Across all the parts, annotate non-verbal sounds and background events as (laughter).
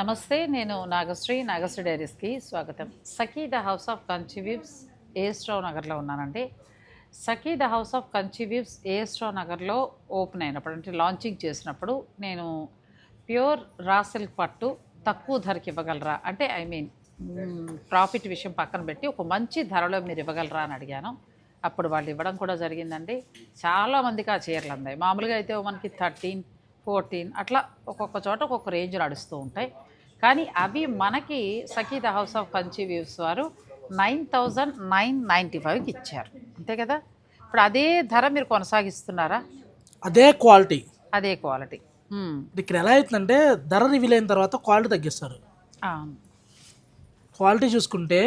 నమస్తే నేను నాగశ్రీ నాగశ్రీ డైరీస్కి స్వాగతం. Sakhi the house of Kanchi weaves Astro నగర్లో ఉన్నానండి. Sakhi the house of Kanchi weaves Astro నగర్లో ఓపెన్ అయినప్పుడు అంటే లాంచింగ్ చేసినప్పుడు నేను ప్యూర్ రా సిల్క్ పట్టు తక్కువ ధరకి ఇవ్వగలరా? అంటే ఐ మీన్ ప్రాఫిట్ విషయం పక్కన పెట్టి ఒక మంచి ధరలో మీరు ఇవ్వగలరా అని అడిగాను. అప్పుడు వాళ్ళు ఇవ్వడం కూడా జరిగిందండి. చాలా మందికి ఆ చీరలు అందాయి. మామూలుగా అయితే మనకి థర్టీన్ ఫోర్టీన్ అట్లా ఒక్కొక్క చోట ఒక్కొక్క రేంజ్ నడుస్తూ ఉంటాయి కానీ అవి మనకి Sakhi the house of Kanchi weaves వారు నైన్ థౌజండ్ నైన్ నైంటీ ఫైవ్కి ఇచ్చారు అంతే కదా ఇప్పుడు అదే ధర మీరు కొనసాగిస్తున్నారా అదే క్వాలిటీ అదే క్వాలిటీ. ఇక్కడ ఎలా అవుతుందంటే ధర రివీల్ అయిన తర్వాత క్వాలిటీ తగ్గిస్తారు. క్వాలిటీ చూసుకుంటే.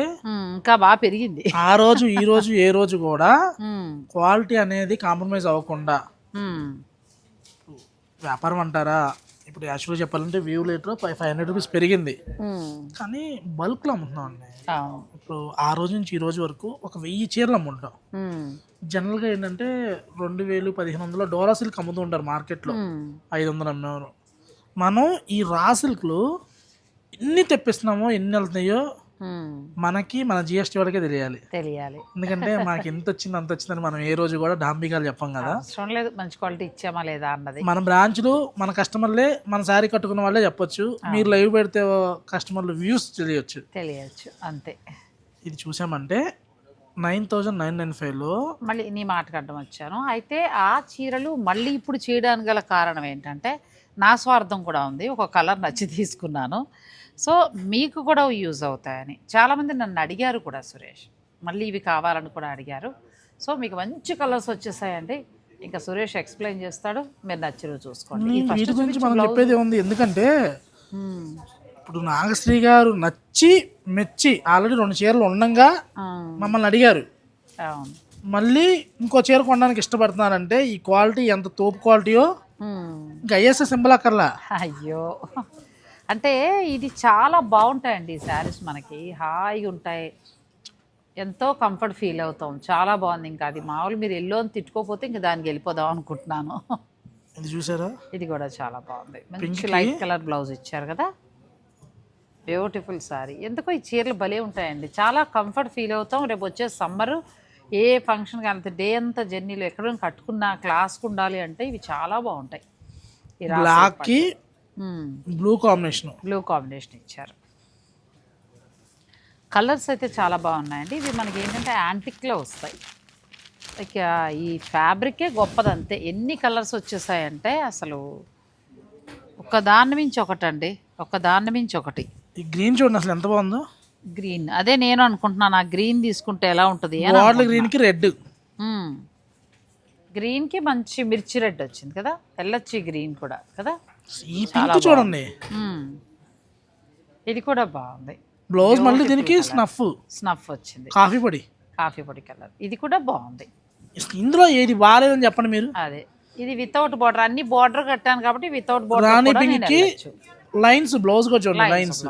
ఇంకా బాగా పెరిగింది ఆ రోజు ఈ రోజు ఏ రోజు కూడా. క్వాలిటీ అనేది కాంప్రమైజ్ అవ్వకుండా. వ్యాపారం అంటారా ఇప్పుడు యాక్చువల్గా చెప్పాలంటే వ్యూ లీటర్ ఫైవ్ ఫైవ్ హండ్రెడ్ రూపీస్ పెరిగింది మ్మ్. కానీ బల్క్లో అమ్ముతున్నాం అండి ఇప్పుడు ఆ రోజు నుంచి ఈ రోజు వరకు ఒక వెయ్యి చీరలు అమ్ముంటాం మ్మ్. జనరల్గా ఏంటంటే రెండు వేలు పదిహేను వందల డోలా సిల్క్ అమ్ముతూ ఉంటారు మార్కెట్లో మ్మ్. ఐదు వందలు అమ్మేవారు మనం ఈ రా సిల్క్లు ఎన్ని తెప్పిస్తున్నామో ఎన్ని వెళ్తున్నాయో. మనకి మన జిఎస్టీ వాళ్ళకే తెలియాలి. తెలియాలి. ఎందుకంటే మనకి ఎంత వచ్చింది అంత వచ్చిందని మనం ఏ రోజు కూడా డాంబికాలు చెప్పం కదా. అవసరం లేదు. మంచి క్వాలిటీ ఇచ్చామా లేదా అన్నది. మన బ్రాంచ్లు మన కస్టమర్లే మన శారీ కట్టుకున్న వాళ్ళే చెప్పొచ్చు. మీరు లైవ్ పెడితే కస్టమర్లు వ్యూస్ తెలియచ్చు. తెలియచ్చు. అంతే. ఇది చూసామంటే నైన్ థౌజండ్ నైన్ నైన్ ఫైవ్లో మళ్ళీ నీ మాటకు అడ్డం వచ్చాను. అయితే ఆ చీరలు మళ్ళీ ఇప్పుడు చేయడానికి గల కారణం ఏంటంటే నా స్వార్థం కూడా ఉంది. ఒక కలర్ నచ్చి తీసుకున్నాను. సో మీకు కూడా యూజ్ అవుతాయని. చాలామంది నన్ను అడిగారు కూడా సురేష్. మళ్ళీ ఇవి కావాలని కూడా అడిగారు. సో మీకు మంచి కలర్స్ వచ్చేసాయండి. ఇంకా సురేష్ ఎక్స్ప్లెయిన్ చేస్తాడు. మీరు నచ్చినవి చూసుకోండి. వీటి గురించి మనం చెప్పేది ఉంది ఎందుకంటే. ఇప్పుడు నాగశ్రీ గారు నచ్చి మెచ్చి ఆల్రెడీ రెండు చీరలు ఉండంగా మమ్మల్ని అడిగారు. మళ్ళీ ఇంకో చీర కొనడానికి ఇష్టపడుతున్నారంటే ఈ క్వాలిటీ ఎంత తోపు క్వాలిటీయో ఐఎస్ఎస్ సింబల్ అక్కర్లా అయ్యో. అంటే ఇది చాలా బాగుంటాయండి ఈ శారీస్ మనకి. హాయిగా ఉంటాయి. ఎంతో కంఫర్ట్ ఫీల్ అవుతాం. చాలా బాగుంది. ఇంకా అది మామూలు మీరు ఎల్లో అని తిట్టుకోపోతే ఇంక దానికి వెళ్ళిపోదాం అనుకుంటున్నాను. ఇది చూసారా? ఇది కూడా చాలా బాగుంది. మంచి లైట్ కలర్ బ్లౌజ్ ఇచ్చారు కదా? బ్యూటిఫుల్ సారీ ఎందుకో ఈ చీరలు భలే ఉంటాయండి. చాలా కంఫర్ట్ ఫీల్ అవుతాం. రేపు వచ్చే సమ్మర్ ఏ ఫంక్షన్ కానీ డే అంతా జర్నీలో ఎక్కడ కట్టుకున్నా క్లాస్కి ఉండాలి అంటే ఇవి చాలా బాగుంటాయి. ఈ రా- బ్లాక్కి మ్మ్. బ్లూ కాంబినేషన్ బ్లూ కాంబినేషన్ ఇచ్చారు. కలర్స్ అయితే చాలా బాగున్నాయండి. ఇవి మనకి ఏంటంటే యాంటిక్లో వస్తాయి. ఇక ఈ ఫ్యాబ్రికే గొప్పది అంతే ఎన్ని కలర్స్ వచ్చేసాయంటే అసలు ఒక దాని మించి ఒకటండి. ఒక దాని మించి ఒకటి. ఈ గ్రీన్ చూడండి అసలు ఎంత బాగుందో. గ్రీన్. అదే నేను అనుకుంటున్నాను ఆ గ్రీన్ తీసుకుంటే ఎలా ఉంటుంది బాటిల్ గ్రీన్కి రెడ్. మ్మ్. గ్రీన్కి మంచి మిర్చి రెడ్ వచ్చింది కదా తెల్లచ్చి గ్రీన్ కూడా కదా. ఈ పింక్ చూడండి. ఇది కూడా బాగుంది. బ్లౌజ్ మళ్ళీ దీనికి స్నఫ్ స్నఫ్ వచ్చింది. కాఫీ పొడి. కాఫీ పొడి కలర్ ఇది కూడా బాగుంది. ఇందులో ఏది బాగాలేదని చెప్పండి మీరు. అదే. ఇది వితౌట్ బార్డర్ అన్ని బార్డర్ కట్టాను కాబట్టి వితౌట్ రాణి బార్డర్ పింక్కి లైన్స్ బ్లౌజ్ కూడా చూడండి లైన్స్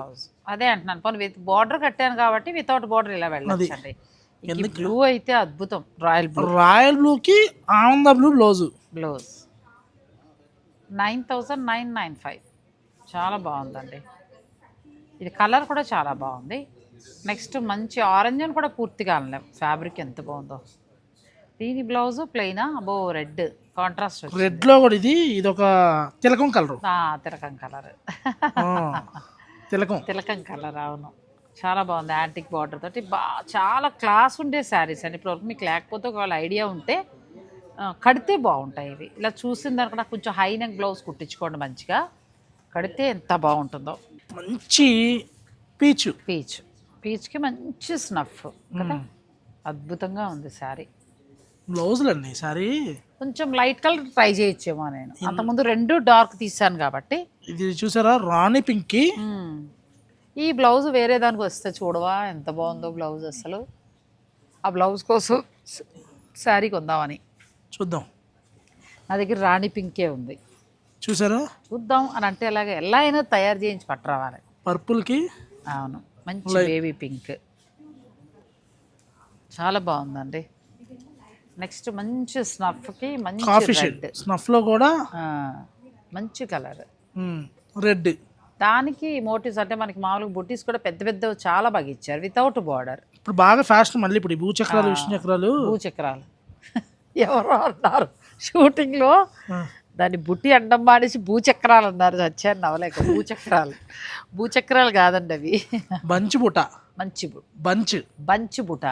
అదే అంటున్నాను. పోనీ విత్ బార్డర్ కట్టాను కాబట్టి వితౌట్ బార్డర్ ఇలా వెళ్ళొచ్చండి. ఈ బ్లూ అయితే అద్భుతం. Royal blue. రాయల్ బ్లూ కి ఆనంద blue blouse. Blouse. Nine thousand nine nine five. చాలా బాగుందండి. ఇది కలర్ కూడా చాలా బాగుంది. నెక్స్ట్ మంచి ఆరెంజ్ అని కూడా పూర్తిగా అనలేం. ఫ్యాబ్రిక్ ఎంత బాగుందో. దీని బ్లౌజ్ ప్లెయినా? అబో రెడ్. కాంట్రాస్ట్ వచ్చింది. రెడ్లో కూడా ఇది ఇది ఒక తిలకం కలర్. తిలకం కలర్. తిలకం. తిలకం కలర్ అవును. చాలా బాగుంది యాంటిక్ బార్డర్ తోటి. బా చాలా క్లాస్ ఉండే శారీస్ అండి. ఇప్పుడు మీకు లేకపోతే ఒకవేళ ఐడియా ఉంటే కడితే బాగుంటాయి ఇవి. ఇలా చూసిన దానికన్నా కొంచెం హై నెక్ బ్లౌజ్ కుట్టించుకోండి మంచిగా. కడితే ఎంత బాగుంటుందో. మంచి పీచు. పీచ్. పీచ్కి మంచి స్నఫ్ కదా? అద్భుతంగా ఉంది శారీ. బ్లౌజులు అండి ఈసారి కొంచెం లైట్ కలర్ ట్రై చేయొచ్చేమో నేను. అంతకుముందు రెండు డార్క్ తీసాను కాబట్టి ఇది చూసారా? రాణి పింక్. ఈ బ్లౌజ్ వేరే దానికి వస్తే చూడవా? ఎంత బాగుందో బ్లౌజ్ అసలు. ఆ బ్లౌజ్ కోసం శారీ కొందామని. చూద్దాం. నా దగ్గర రాణి పింకే ఉంది. చూసారా? చూద్దాం అని అంటే అలాగే ఎలా అయినా తయారు చేయించి పట్టరావాలి. పర్పుల్కి అవును. మంచి బేబీ పింక్. చాలా బాగుందండి. నెక్స్ట్ మంచి స్నఫ్కి మంచి కాఫీ షేడ్. రెడ్. స్నఫ్లో కూడా మంచి కలర్. రెడ్. దానికి మోటివ్స్ అంటే మనకి మామూలుగా బుట్టీస్ కూడా పెద్ద పెద్ద చాలా బాగా ఇచ్చారు వితౌట్ బార్డర్ ఇప్పుడు బాగా ఫ్యాషన్ మళ్ళీ ఇప్పుడు ఈ భూచక్రాలు విష్ణు చక్రాలు భూచక్రాలు. (laughs) ఎవరో అన్నారు షూటింగ్లో దాన్ని బుట్టి అండం మానేసి భూచక్రాలు అన్నారు వచ్చాను నవలేక భూచక్రాలు. భూచక్రాలు కాదండి అవి. బంచ్ బుట. మంచి బంచ్. బంచ్ బుట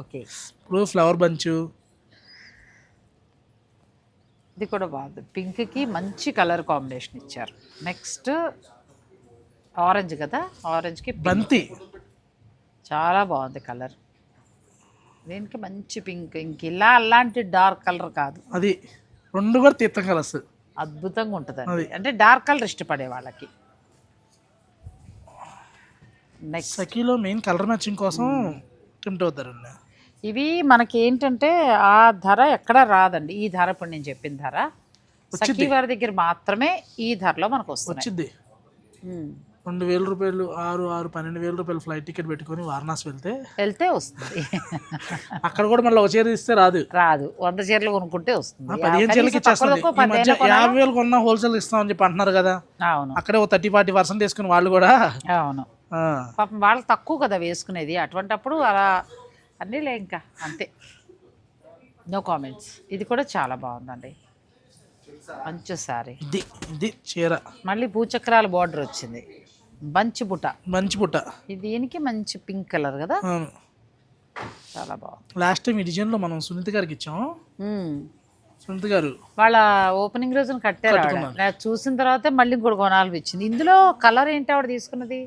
ఓకే. ఇప్పుడు ఫ్లవర్ బంచ్. ఇది కూడా బాగుంది. పింక్కి మంచి కలర్ కాంబినేషన్ ఇచ్చారు. నెక్స్ట్ ఆరెంజ్ కదా? ఆరెంజ్కి బంతి. చాలా బాగుంది కలర్. దీనికి మంచి పింక్. ఇంక ఇలా అలాంటి డార్క్ కలర్ కాదు. అది రెండు కూడా తీర్థం కలర్స్. అద్భుతంగా ఉంటుందండి. అది. అంటే డార్క్ కలర్ ఇష్టపడే వాళ్ళకి. నెక్స్ట్ సఖీలో మెయిన్ కలర్ మ్యాచింగ్ కోసం టెంప్ట్ అవుతారండి ఇవి మనకి ఏంటంటే ఆ ధర ఎక్కడ రాదండి. ఈ ధర ఇప్పుడు నేను చెప్పిన ధర సఖీ వారి దగ్గర మాత్రమే ఈ ధరలో మనకు ఉమ్. రెండు వేల రూపాయలు ఆరు ఆరు పన్నెండు వేల రూపాయలు ఫ్లైట్ టికెట్ పెట్టుకొని వారణాసి వెళ్తే వెళ్తే వస్తుంది. (laughs) అక్కడ కూడా మళ్ళీ ఒక చీర ఇస్తే రాదు. రాదు. వంద చీరలు కొనుక్కుంటే వస్తుంది. పదిహేను చీరలకి ఇచ్చేస్తుంది? యాభై వేలు కొన్నా హోల్సేల్ ఇస్తామని చెప్పి అంటున్నారు కదా. అవును. అక్కడే ఒక థర్టీ ఫార్టీ పర్సెంట్ తీసుకుని వాళ్ళు కూడా అవును. పాపం వాళ్ళకి తక్కువ కదా వేసుకునేది. అటువంటప్పుడు అలా అన్నీలే ఇంకా అంతే. నో కామెంట్స్ ఇది కూడా చాలా బాగుందండి. మంచి సారీ. ఇది ఇది చీర. మళ్ళీ భూచక్రాల బార్డర్ వచ్చింది. బంచి బుట. మంచి పుట్ట ఇది దీనికి మంచి పింక్ కలర్ కదా? అవును. చాలా బాగుంది. లాస్ట్ టైం ఈ డిజైన్లో మనం సునీత గారికి ఇచ్చాం. మ్మ్. సునీత గారు. వాళ్ళ ఓపెనింగ్ రోజున కట్టారు చూసిన తర్వాతే మళ్ళీ ఇంకోటి కొనాలనిపించింది. ఇందులో కలర్ ఏంటి ఆవిడ తీసుకున్నది?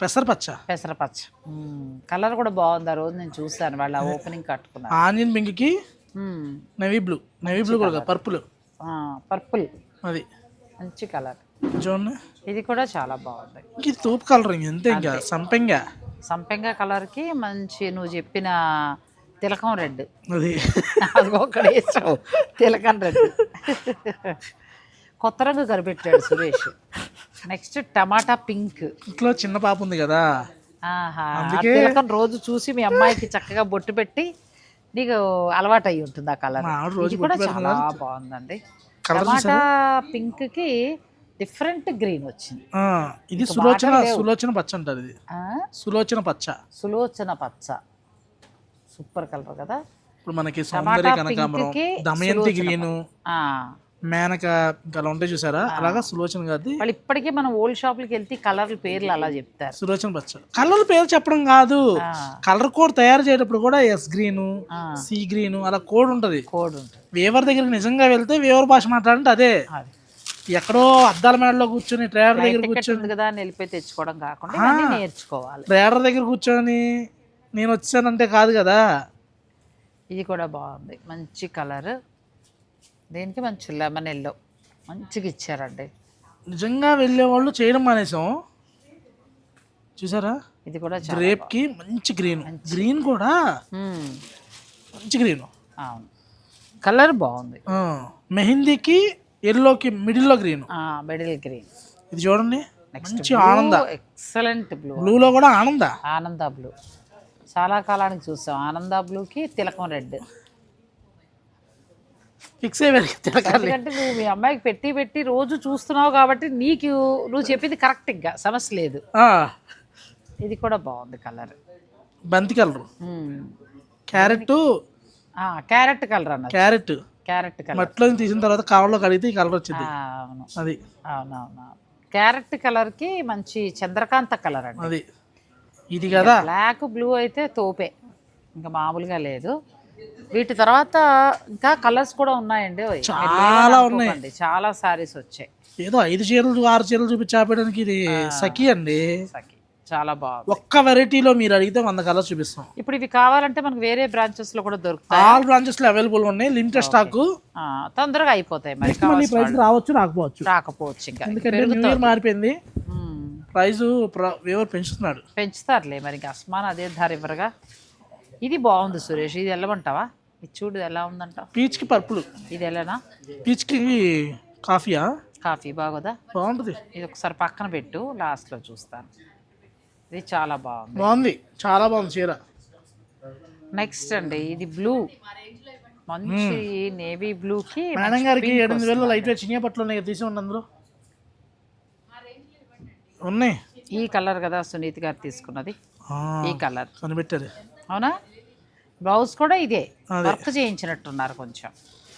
పెసరపచ్చ పెసరపచ్చ కలర్ కూడా బాగుంది. ఆ రోజు నేను చూసాను వాళ్ళ ఓపెనింగ్ కట్టుకున్నారు. ఆనియన్ పింక్కి నవీ బ్లూ నవీ బ్లూ కూడా పర్పుల్ పర్పుల్ అది. మంచి కలర్. చూడండి ఇది కూడా చాలా బాగుంది. ఇది తోపు కలర్ ఇంక అంతే ఇంకా సంపెంగా. సంపెంగ కలర్కి మంచి నువ్వు చెప్పిన తిలకం రెడ్. అది. ఒక్కడ వేసావు. తిలకం రెడ్. (laughs) కొత్త రంగు కనిపెట్టాడు సురేష్. నెక్స్ట్ టమాటా పింక్. ఇంట్లో చిన్న పాప ఉంది కదా. ఆహా తిలకం రోజు చూసి మీ అమ్మాయికి చక్కగా బొట్టు పెట్టి నీకు అలవాటు అయి ఉంటుంది ఆ కలర్. మా ఆవిడ రోజు ఇది కూడా చాలా బాగుందండి. కలర్ టమాటా పింక్కి డిఫరెంట్ గ్రీన్ వచ్చింది. ఆ, ఇది సులోచన సులోచన పచ్చ అంటారు ఇది. ఆ, సులోచన పచ్చ. సులోచన పచ్చ. సూపర్ కలర్ కదా. ఇప్పుడు మనకి సౌందర్య కనకాంబరం దమయంతి గ్రీను ఆ, మేనక అలా ఉంటాయి చూసారా? అలాగా సులోచన కాదు వాళ్ళు ఇప్పటికే మనం ఓల్డ్ షాపులకి వెళ్తే కలర్ల పేర్లు అలా చెప్తారు. సులోచన పచ్చ కలర్ పేరు చెప్పడం కాదు. కలర్ కోడ్ తయారు చేసేటప్పుడు కూడా ఎస్ గ్రీన్ సి గ్రీన్ అలా కోడ్ ఉంటది. కోడ్ ఉంటుంది. వేవర్ దగ్గరికి నిజంగా వెళ్తే వేవర్ భాష మాట్లాడంటే అదే. ఎక్కడో అద్దాల మేడలో కూర్చొని ట్రేడర్ దగ్గర కూర్చొని కదా వెళ్ళిపోయి తెచ్చుకోవడం కాకుండా నేర్చుకోవాలి. ట్రేడర్ దగ్గర కూర్చొని నేను వచ్చానంటే కాదు కదా. ఇది కూడా బాగుంది. మంచి కలర్. దీనికి మంచి లెమన్ ఎల్లో. మంచిగా ఇచ్చారండి. నిజంగా వెళ్ళే వాళ్ళు చేయడం మానేసాం. చూసారా? ఇది కూడా గ్రేప్కి మంచి గ్రీన్ గ్రీన్ కూడా. మంచి గ్రీన్ అవును. కలర్ బాగుంది. మెహందీకి ఎల్లోకి మిడిల్లో గ్రీన్ మిడిల్ గ్రీన్ ఇది చూడండి. మంచి ఆనంద. ఎక్సలెంట్ బ్లూ బ్లూలో కూడా ఆనంద. ఆనంద బ్లూ చాలా కాలానికి చూసాం. ఆనంద బ్లూకి తిలకం రెడ్ ఫిక్స్ అయిపోయి తిరగాలి ఎందుకంటే నువ్వు మీ అమ్మాయికి పెట్టి పెట్టి రోజు చూస్తున్నావు కాబట్టి నీకు నువ్వు చెప్పింది కరెక్ట్ ఇంకా. సమస్య లేదు. ఇది కూడా బాగుంది కలర్ బంతి కలర్ క్యారెట్ క్యారెట్ కలర్ అన్నది. క్యారెట్ క్యారెట్ కలర్ మట్టిలో తీసిన తర్వాత కవర్లో కడిగితే ఈ కలర్ వచ్చింది. అవును. అది. అవునవును. క్యారెట్ కలర్కి మంచి చంద్రకాంత కలర్ అండి. అది. ఇది కదా. బ్లాక్ బ్లూ అయితే తోపే. ఇంకా మామూలుగా లేదు. వీటి తర్వాత ఇంకా కలర్స్ కూడా ఉన్నాయండి. చాలా లేవని ఉన్నాయి. అనుకోకండి. చాలా సారీస్ వచ్చాయి. ఏదో ఐదు చీరలు ఆరు చీరలు చూపించి ఆపేయడానికి ఇది సఖీ అండి. సఖి. చాలా బాగుంది. ఒక్క వెరైటీలో మీరు అడిగితే వంద కలర్స్ చూపిస్తాం. ఇప్పుడు ఇవి కావాలంటే మనకు వేరే బ్రాంచెస్లో కూడా దొరుకుతాయి? ఆల్ బ్రాంచెస్లో అవైలబుల్ ఉన్నాయి. లిమిటెడ్ స్టాక్ తొందరగా అయిపోతాయి మరి. మళ్ళీ ప్రైస్ రావచ్చు రాకపోవచ్చు. రాకపోవచ్చు ఇంకా. ఎందుకంటే మారిపోయింది. ప్రైస్ వేవర్ పెంచుతున్నాడు. పెంచుతారులే మరి ఇంకా. అస్మాన్ అదే ధర ఇవ్వరుగా. ఇది బాగుంది సురేష్ ఇది వెళ్ళమంటావా? ఇది చూడు ఎలా ఉందంటావు పీచ్కి పర్పుల్. ఇది వెళ్ళనా? పీచ్కి కాఫీయా? కాఫీ బాగోదా? బాగుంటుంది ఇది ఒకసారి పక్కన పెట్టు లాస్ట్లో చూస్తాను. ఇది చాలా బాగుంది. బాగుంది. చాలా బాగుంది చీర. నెక్స్ట్ అండి ఇది బ్లూ. మంచి నేవీ బ్లూకి మేడం గారికి ఏడెనిమిది వేలు లైట్ వెయిట్ చిన్న పట్లు ఉన్నాయి తీసి ఉండి అందులో. ఉన్నాయి. ఈ కలర్ కదా సునీత్ గారు తీసుకున్నది. ఈ కలర్. కనిపెట్టారు. అవునా? బ్లౌజ్ కూడా ఇదే. వర్క్ చేయించినట్టున్నారు కొంచెం.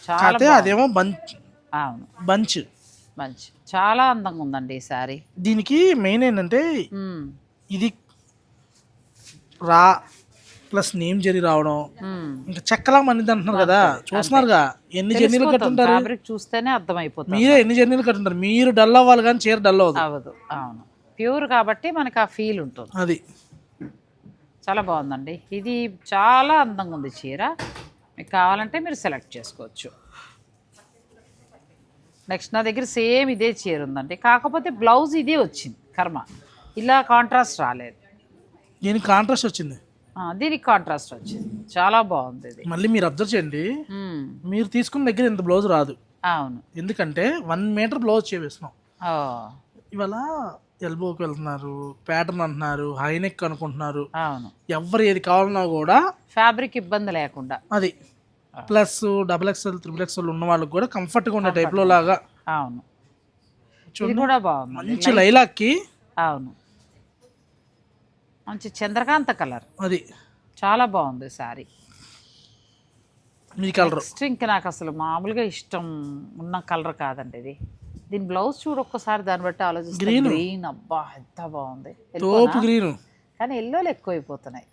చాలా అదేమో బంచ్. అవును. బంచ్. మంచి చాలా అందంగా ఉందండి ఈ శారీ. దీనికి మెయిన్ ఏంటంటే. ఇది రా ప్లస్ నేమ్ జరి రావడం. ఇంకా చెక్కలా మంది అంటున్నారు కదా. చూస్తున్నారుగా. ఎన్ని జర్నీలు. కట్టుంటారు? ఫ్యాబ్రిక్ చూస్తేనే అర్థమైపోతుంది. మీరే ఎన్ని జర్నీలు కట్టుంటారు? మీరు డల్ అవ్వాలి కానీ చీర డల్ అవ్వదు. అవును. ప్యూర్ కాబట్టి మనకు ఆ ఫీల్ ఉంటుంది. అది. చాలా బాగుందండి. ఇది చాలా అందంగా ఉంది చీర. మీకు కావాలంటే మీరు సెలెక్ట్ చేసుకోవచ్చు. నెక్స్ట్ నా దగ్గర సేమ్ ఇదే చీర ఉందండి. కాకపోతే బ్లౌజ్ ఇదే వచ్చింది కర్మ. ఇలా కాంట్రాస్ట్ రాలేదు. దీనికి కాంట్రాస్ట్ వచ్చింది. దీనికి కాంట్రాస్ట్ వచ్చింది. చాలా బాగుంది ఇది. మళ్ళీ మీరు అబ్జర్వ్ చేయండి. మీరు తీసుకున్న దగ్గర ఇంత బ్లౌజ్ రాదు. అవును. ఎందుకంటే వన్ మీటర్ బ్లౌజ్ చేవేస్తున్నాం ఓ. ఇవాళ ఎల్బోకి వెళ్తున్నారు ప్యాటర్న్ అంటున్నారు హైనెక్ అనుకుంటున్నారు. అవును. ఎవరు ఏది కావాలన్నా కూడా ఫ్యాబ్రిక్ ఇబ్బంది లేకుండా. అది. Plus double XL triple XL ఉన్న వాళ్ళకి కూడా కంఫర్ట్గా ఉండే టైప్లో లాగా. అవును. ఇది చూడండి. కూడా బాగుంది. మంచి లైలాక్కి అవును. మంచి చంద్రకాంత కలర్. అది. చాలా బాగుంది శారీ. మీ కలర్. నెక్స్ట్ ఇంకా నాకు అసలు మామూలుగా ఇష్టం ఉన్న కలర్ కాదండి ఇది. దీని బ్లౌజ్ చూడు ఒక్కసారి దాన్ని బట్టి ఆలోచిస్తే. గ్రీన్. అబ్బా ఎంత బాగుంది? గ్రీన్. కానీ ఎల్లోలు ఎక్కువైపోతున్నాయి.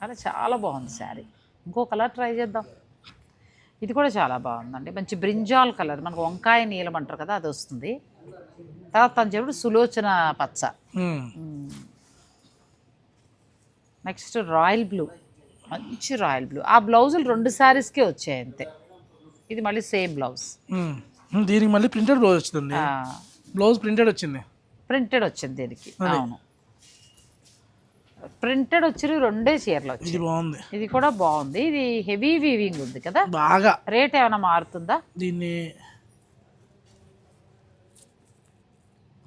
కానీ చాలా బాగుంది శారీ. ఇంకో కలర్ ట్రై చేద్దాం. ఇది కూడా చాలా బాగుందండి. మంచి బ్రింజాల్ కలర్. మనకు వంకాయ నీలం అంటారు కదా అది వస్తుంది. తర్వాత తను చెప్పి సులోచన పచ్చ. Next royal blue. మంచి రాయల్ బ్లూ. ఆ బ్లౌజులు రెండు శారీస్కే వచ్చాయి అంతే. ఇది మళ్ళీ సేమ్ బ్లౌజ్. దీనికి మళ్ళీ ప్రింటెడ్ బ్లౌజ్ వచ్చిందండి. బ్లౌజ్ ప్రింటెడ్ వచ్చింది. ప్రింటెడ్ వచ్చింది దీనికి. అవును. ప్రింటెడ్ వచ్చి రెండే చీరలు వచ్చాయి. ఇది బాగుంది. ఇది కూడా బాగుంది. ఇది హెవీ వీవింగ్ ఉంది కదా? బాగా. రేట్ ఏమైనా మారుతుందా? దీన్ని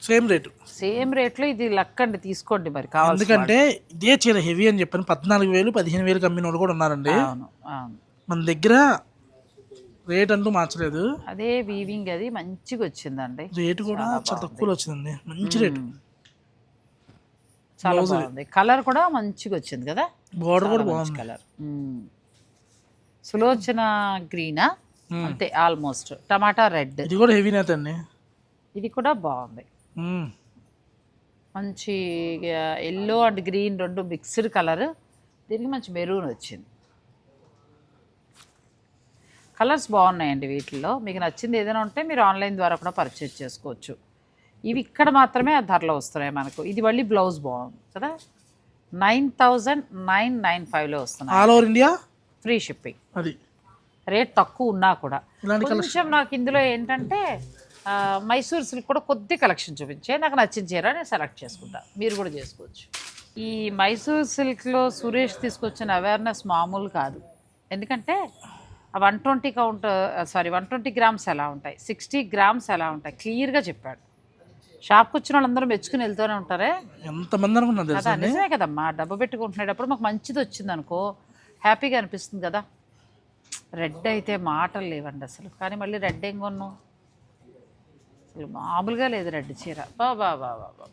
సేమ్ రేటు సేమ్ రేట్లో ఇది లక్కండి తీసుకోండి మరి కావాలి ఎందుకంటే ఇదే చీర హెవీ అని చెప్పాను. పద్నాలుగు వేలు పదిహేను వేలు కమ్మిన వాళ్ళు కూడా ఉన్నారండి. అవును అవును. మన దగ్గర రేట్ అంటూ మార్చలేదు. అదే వీవింగ్ అది మంచిగా వచ్చిందండి. రేటు కూడా చాలా తక్కువలో వచ్చిందండి. మంచి రేటు. చాలా బాగుంది. కలర్ కూడా మంచిగా వచ్చింది కదా? బోర్డర్ కూడా బాగుంది. కలర్ సులోచన గ్రీనా అంతే ఆల్మోస్ట్ టమాటా రెడ్ ఇది కూడా హెవీ నేత అండి. ఇది కూడా బాగుంది. మంచి ఎల్లో అండ్ గ్రీన్ రెండు మిక్స్డ్ కలర్ దీనికి మంచి మెరూన్ వచ్చింది. కలర్స్ బాగున్నాయండి వీటిల్లో. మీకు నచ్చింది ఏదైనా ఉంటే మీరు ఆన్లైన్ ద్వారా కూడా పర్చేజ్ చేసుకోవచ్చు. ఇవి ఇక్కడ మాత్రమే ఆ ధరలో వస్తున్నాయి మనకు. ఇది మళ్ళీ బ్లౌజ్ బాగుంది కదా? నైన్ థౌజండ్ నైన్ నైన్ ఫైవ్లో వస్తున్నాయి. All over India free shipping అది. రేట్ తక్కువ ఉన్నా కూడా. కొంచెం నాకు ఇందులో ఏంటంటే మైసూర్ సిల్క్ కూడా కొద్ది కలెక్షన్ చూపించే నాకు నచ్చిన చీర నేను సెలెక్ట్ చేసుకుంటా. మీరు కూడా చేసుకోవచ్చు. ఈ మైసూర్ సిల్క్లో సురేష్ తీసుకొచ్చిన అవేర్నెస్ మామూలు కాదు. ఎందుకంటే one twenty count sorry one twenty grams ఎలా ఉంటాయి. సిక్స్టీ గ్రామ్స్ ఎలా ఉంటాయి. క్లియర్గా చెప్పాడు. షాప్కి వచ్చిన వాళ్ళందరూ మెచ్చుకుని వెళ్తూనే ఉంటారే? ఎంతమంది అనుకున్నారు నిజమే కదమ్మా. డబ్బు పెట్టుకుంటున్నప్పుడు మాకు మంచిది వచ్చింది అనుకో హ్యాపీగా అనిపిస్తుంది కదా. రెడ్ అయితే మాటలు లేవండి అసలు. కానీ మళ్ళీ రెడ్ ఏం కొన్నావు? అసలు మామూలుగా లేదు రెడ్ చీర. బా బా బా బా బా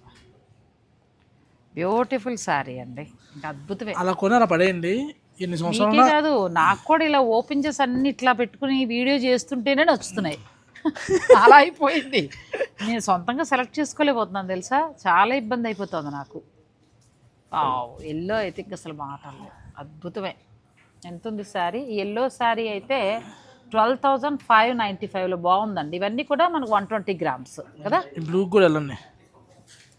బ్యూటిఫుల్ శారీ అండి. ఇంకా అద్భుతమే. అలా కొని అలా పడేయండి. ఎన్ని సంవత్సరాలు కాదు నాకు కూడా ఇలా ఓపెన్ చేసి అన్ని ఇట్లా పెట్టుకుని వీడియో చేస్తుంటేనే నచ్చుతున్నాయి. (laughs) అలా అయిపోయింది. నేను సొంతంగా సెలెక్ట్ చేసుకోలేకపోతున్నాను తెలుసా? చాలా ఇబ్బంది అయిపోతుంది నాకు. ఎల్లో అయితే ఇంక అసలు మాటలు అద్భుతమే. ఎంత ఉంది శారీ? ఎల్లో శారీ అయితే ట్వెల్వ్ థౌజండ్ ఫైవ్ నైంటీ ఫైవ్లో బాగుందండి. ఇవన్నీ కూడా మనకు వన్ ట్వంటీ గ్రామ్స్ కదా? ఈ బ్లూకి కూడా వెళ్ళండి.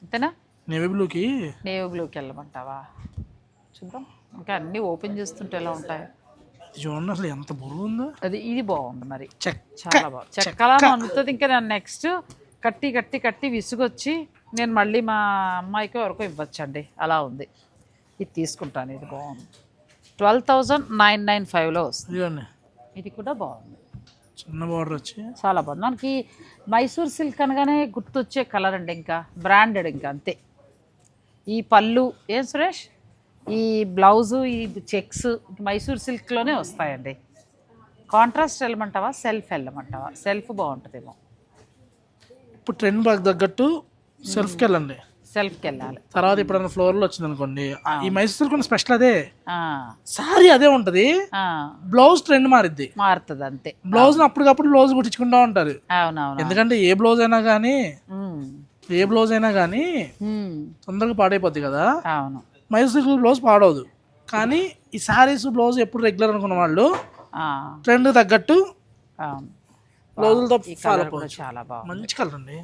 అంతేనా? నేవీ బ్లూకి నేవ్ బ్లూకి వెళ్ళమంటావా? చూద్దాం. ఇంకా అన్నీ ఓపెన్ చేస్తుంటే ఎలా ఉంటాయి? చూడండి అసలు ఎంత బరువు ఉందో అది ఇది బాగుంది మరి. చాలా బాగుంది. చెక్కలా ఇంకా నేను నెక్స్ట్ కట్టి కట్టి కట్టి విసుగొచ్చి నేను మళ్ళీ మా అమ్మాయికి వరకు ఇవ్వచ్చండి. అలా ఉంది. ఇది తీసుకుంటాను. ఇది బాగుంది. ట్వెల్వ్ థౌజండ్ నైన్ నైన్ ఫైవ్లో వస్తుంది. ఇది కూడా బాగుంది. చిన్న బార్డర్ వచ్చి. చాలా బాగుంది. మనకి మైసూర్ సిల్క్ అనగానే గుర్తొచ్చే కలర్ అండి ఇంకా. బ్రాండెడ్ ఇంకా అంతే. ఈ పళ్ళు. ఏం సురేష్? ఈ బ్లౌజు ఈ చెక్స్ మైసూర్ సిల్క్లోనే వస్తాయండి. కాంట్రాస్ట్ వెళ్ళమంటావా సెల్ఫ్ వెళ్ళమంటావా? సెల్ఫ్ బాగుంటుందేమో. ఇప్పుడు ట్రెండ్ బాగా తగ్గట్టు సెల్ఫ్కి వెళ్ళండి. సెల్ఫ్కి వెళ్ళాలి. తర్వాత ఎప్పుడైనా ఫ్లోర్లో వచ్చింది అనుకోండి ఈ మైసూర్ కొన్ని స్పెషల్ అదే. సారీ అదే ఉంటది. బ్లౌజ్ ట్రెండ్ మారిద్ది. మారుతుంది అంతే. బ్లౌజ్ అప్పటికప్పుడు బ్లౌజ్ కుట్టించుకుంటా ఉంటారు. ఎందుకంటే ఏ బ్లౌజ్ అయినా కానీ ఏ బ్లౌజ్ అయినా కానీ తొందరగా పాడైపోద్ది కదా. అవును. మైసూర్ బ్లౌజ్ పాడవదు. కానీ ఈ శారీస్ బ్లౌజ్ ఎప్పుడు రెగ్యులర్ అనుకున్న వాళ్ళు ట్రెండ్ తగ్గట్టు బ్లౌజులతో ఫాలో చాలా బాగుంది. మంచి కలర్ అండి.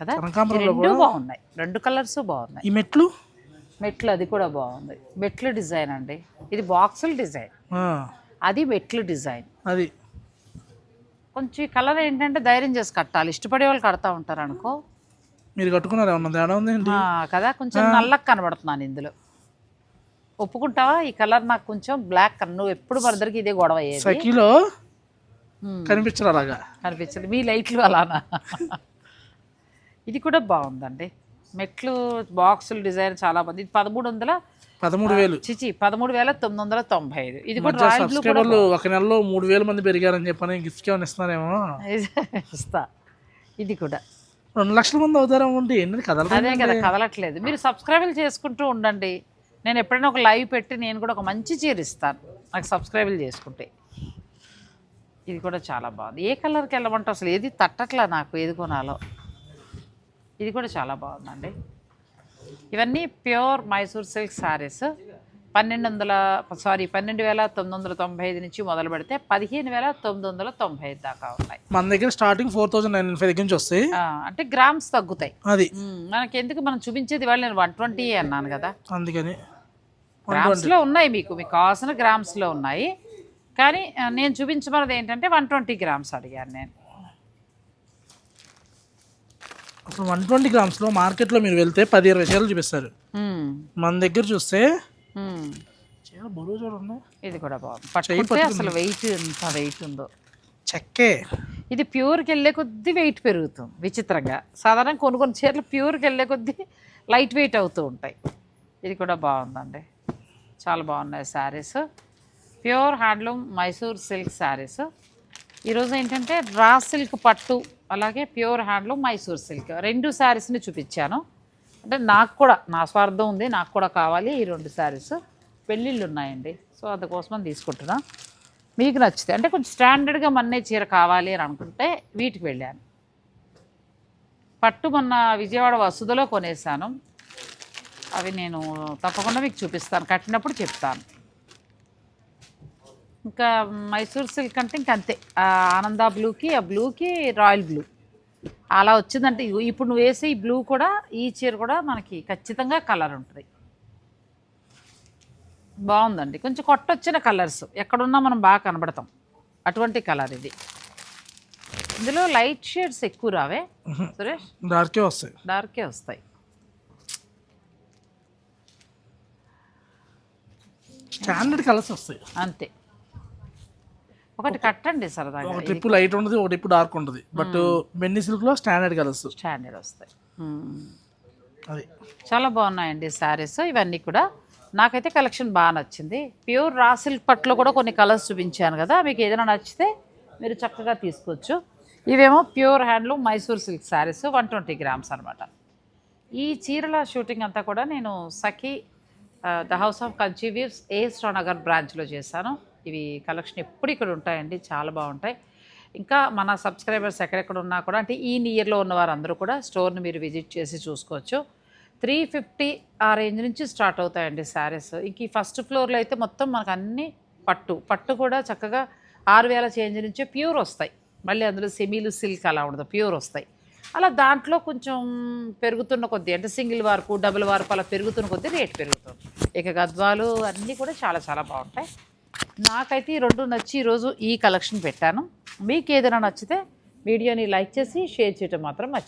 కదా? రెండు బాగున్నాయి. రెండు కలర్స్ బాగున్నాయి. ఈ మెట్లు? మెట్లు అది కూడా బాగుంది. మెట్లు డిజైన్ అండి. ఇది బాక్సుల డిజైన్. అది మెట్లు డిజైన్. అది. కొంచెం కలర్ ఏంటంటే ధైర్యం చేసి కట్టాలి. ఇష్టపడే వాళ్ళు కడతా ఉంటారు అనుకో. మీరు కట్టుకున్నారు ఏమన్నా తేడా ఉందండి ఆ, కదా? కొంచెం నల్లగా కనబడుతున్నాను ఇందులో. ఒప్పుకుంటావా? ఈ కలర్ నాకు కొంచెం బ్లాక్ నువ్వు ఎప్పుడు మన దగ్గరికి ఇదే గొడవ అయ్యేది? సఖీలో కనిపించరు అలాగా. కనిపించదు. మీ లైట్లు అలానా? (laughs) ఇది కూడా బాగుందండి. మెట్లు బాక్సులు డిజైన్ చాలా బాగుంది ఇది పదమూడు వందల పదమూడు వేలు. చిచి పదమూడు వేల తొమ్మిది వందల తొంభై ఐదు ఇది కూడా మధ్య రాయల్ బ్లూ కూడా సబ్స్క్రైబర్లు ఒక నెలలో మూడు వేల మంది పెరిగారని చెప్పని గిఫ్ట్ ఏమైనా ఇస్తున్నారేమో? బాగుంది. (laughs) ఇస్తా. ఇది కూడా. రెండు లక్షల మంది అవుతారేమో ఏంటి కదలదు అదే కదా కదలట్లేదు. మీరు సబ్స్క్రైబులు చేసుకుంటూ ఉండండి. నేను ఎప్పుడైనా ఒక లైవ్ పెట్టి నేను కూడా ఒక మంచి చీర ఇస్తాను. నాకు సబ్స్క్రైబులు చేసుకుంటే. ఇది కూడా చాలా బాగుంది. ఏ కలర్కి వెళ్ళమంటే అసలు ఏది తట్టట్లా నాకు ఏది కొనాలో. ఇది కూడా చాలా బాగుందండి. ఇవన్నీ ప్యూర్ మైసూర్ సిల్క్ శారీస్ పన్నెండు వందల సారీ పన్నెండు వేల తొమ్మిది వందల తొంభై ఐదు నుంచి మొదలు పెడితే పదిహేను వేల తొమ్మిది వందల తొంభై ఐదు దాకా ఉన్నాయి. మన దగ్గర starting four thousand nine five దగ్గర నుంచి వస్తాయి. అంటే గ్రామ్స్ తగ్గుతాయి. అది. మనకి ఎందుకు మనం చూపించేది వాళ్ళు నేను వన్ ట్వంటీ అన్నాను కదా. అందుకని. గ్రామ్స్లో ఉన్నాయి మీకు మీకు కావాల్సిన గ్రామ్స్లో ఉన్నాయి. కానీ నేను చూపించమన్నది ఏంటంటే వన్ ట్వంటీ గ్రామ్స్ అడిగాను నేను. అసలు వన్ ట్వంటీ గ్రామ్స్లో మార్కెట్లో మీరు వెళ్తే పది ఇరవై చీరలు చూపిస్తారు. మన దగ్గర చూస్తే ఇది కూడా బాగుంది. పట్టుకుంటే అసలు వెయిట్ ఎంత వెయిట్ ఉందో. చెక్కే. ఇది ప్యూర్కి వెళ్ళే కొద్దీ వెయిట్ పెరుగుతుంది విచిత్రంగా. సాధారణ కొన్ని కొన్ని చీరలు ప్యూర్కి వెళ్ళే కొద్దీ లైట్ వెయిట్ అవుతూ ఉంటాయి. ఇది కూడా బాగుందండి. చాలా బాగున్నాయి saris. Pure handloom Mysore silk saris. ఈరోజు ఏంటంటే రా సిల్క్ పట్టు అలాగే ప్యూర్ హ్యాండ్లూమ్ మైసూర్ సిల్క్. రెండు శారీస్ని చూపించాను. అంటే నాకు కూడా నా స్వార్థం ఉంది నాకు కూడా కావాలి ఈ రెండు శారీస్. పెళ్ళిళ్ళు ఉన్నాయండి సో అందుకోసం తీసుకుంటున్నా. మీకు నచ్చితే అంటే కొంచెం స్టాండర్డ్గా మన్నే చీర కావాలి అని అనుకుంటే వీటికి వెళ్ళాను. పట్టు మొన్న విజయవాడ వసుదలో కొనేసాను. అవి నేను తప్పకుండా మీకు చూపిస్తాను. కట్టినప్పుడు చెప్తాను. ఇంకా మైసూర్ సిల్క్ అంటే ఇంక అంతే. ఆనంద బ్లూకి ఆ బ్లూకి రాయల్ బ్లూ. అలా వచ్చిందంటే ఇప్పుడు నువ్వు వేసే ఈ బ్లూ కూడా ఈ చీర కూడా మనకి ఖచ్చితంగా కలర్ ఉంటుంది. బాగుందండి. కొంచెం కొట్టొచ్చిన కలర్స్. ఎక్కడున్నా మనం బాగా కనబడతాం. అటువంటి కలర్ ఇది. ఇందులో లైట్ షేడ్స్ ఎక్కువ రావే సురేష్? డార్కే వస్తాయి. డార్కే వస్తాయి. స్టాండర్డ్ కలర్స్ వస్తాయి. అంతే. ఒకటి కట్టండి సరదాగా. ఒక ట్రిప్ లైట్ ఉంటుంది ఒక ట్రిప్ డార్క్ ఉంటుంది బట్ బెన్ని సిల్క్లో స్టాండర్డ్ కలర్స్. స్టాండర్డ్ వస్తాయి. అది. చాలా బాగున్నాయండి శారీస్. ఇవన్నీ కూడా నాకైతే కలెక్షన్ బాగా నచ్చింది. ప్యూర్ రా సిల్క్ పట్లో కూడా కొన్ని కలర్స్ చూపించాను కదా మీకు ఏదైనా నచ్చితే మీరు చక్కగా తీసుకోవచ్చు. ఇవేమో pure handloom Mysore silk saris one twenty grams అనమాట ఈ చీరల షూటింగ్ అంతా కూడా నేను సఖీ ద హౌస్ ఆఫ్ కన్చీవ్యూస్ ఏ నగర్ బ్రాంచ్లో చేశాను. ఇవి కలెక్షన్ ఎప్పుడు ఇక్కడ ఉంటాయండి చాలా బాగుంటాయి. ఇంకా మన సబ్స్క్రైబర్స్ ఎక్కడెక్కడ ఉన్నా కూడా అంటే ఈ నియర్లో ఉన్న వారందరూ కూడా స్టోర్ని మీరు విజిట్ చేసి చూసుకోవచ్చు. త్రీ ఫిఫ్టీ ఆ రేంజ్ నుంచి స్టార్ట్ అవుతాయండి శారీస్. ఇంక ఈ ఫస్ట్ ఫ్లోర్లో అయితే మొత్తం మనకు అన్నీ పట్టు పట్టు కూడా చక్కగా ఆరు వేల చేంజ్ నుంచే ప్యూర్ వస్తాయి. మళ్ళీ అందులో సెమీలు సిల్క్ అలా ఉండదు ప్యూర్ వస్తాయి. అలా దాంట్లో కొంచెం పెరుగుతున్న కొద్దీ అంటే సింగిల్ వార్పు డబుల్ వార్పు అలా పెరుగుతున్న కొద్దీ రేట్ పెరుగుతుంది. ఇక గద్వాలు అన్నీ కూడా చాలా చాలా బాగుంటాయి. నాకైతే ఈ రెండు నచ్చి ఈరోజు ఈ కలెక్షన్ పెట్టాను. మీకు ఏదైనా నచ్చితే వీడియోని లైక్ చేసి షేర్ చేయటం మాత్రం